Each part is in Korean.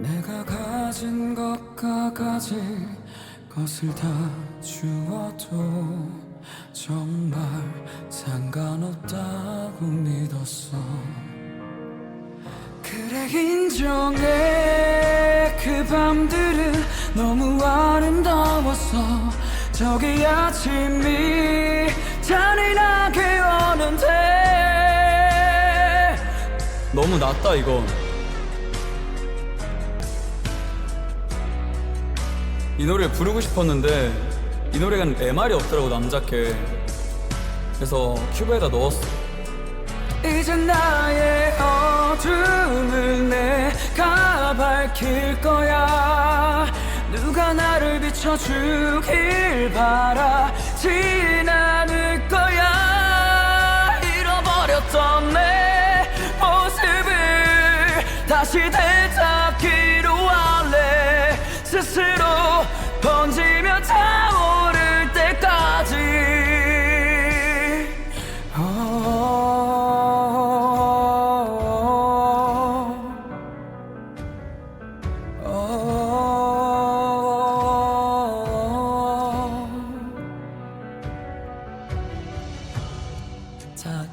내가 가진 것과 가질 것을 다 주어도 정말 상관없다고 믿었어. 그래 인정해. 그 밤들은 너무 아름다웠어. 저기 아침이 잔인하게 오는데. 너무 낫다 이건 이 노래를 부르고 싶었는데 이 노래가 MR이 없더라고 남자께. 그래서 큐브에다 넣었어. 이제 나의 어둠을 내가 밝힐 거야. 누가 나를 비춰주길 바라진 않을 거야. 잃어버렸던 내 모습을 다시 되찾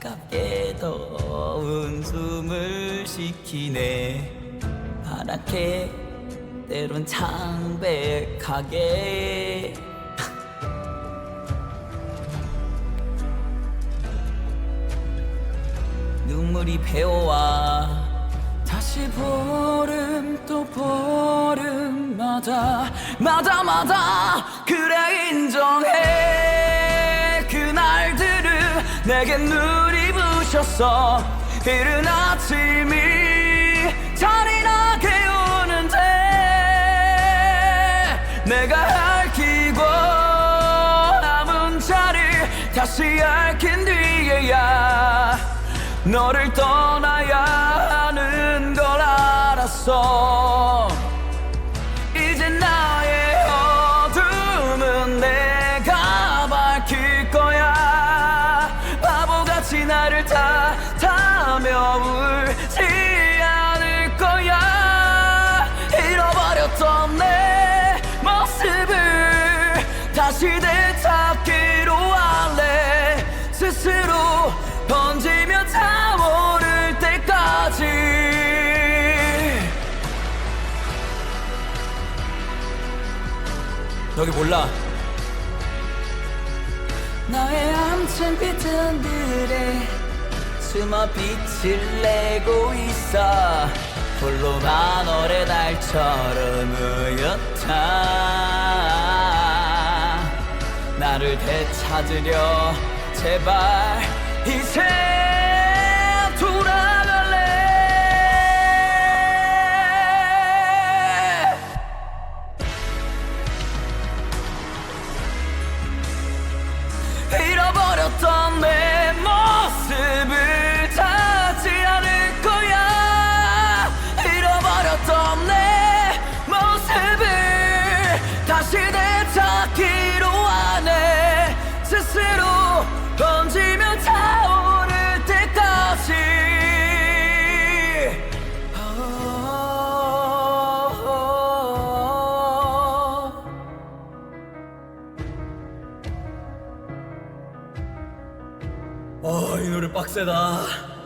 차갑게 더운 숨을 식히네. 파랗게 때론 창백하게. 눈물이 배어와 다시 보름 또 보름마다 마다 마다 그래 인정해. 그날들은 내겐 눈 이 부셨어. 이른 아침이 잔인하게 오는데 내가 핥히고 남은 자리 다시 핥힌 뒤에야 너를 떠나야 하는 걸 알았어 다시 되찾기로 할래. 스스로 번지며 타오를 때까지. 여기 몰라. 너의 암튼 빛은 들에 숨어 빛을 내고 있어. 홀로 반월의 달처럼 우였다 나를 되찾으려 제발 이제 돌아갈래 잃어버렸던 내 어, 이 노래 빡세다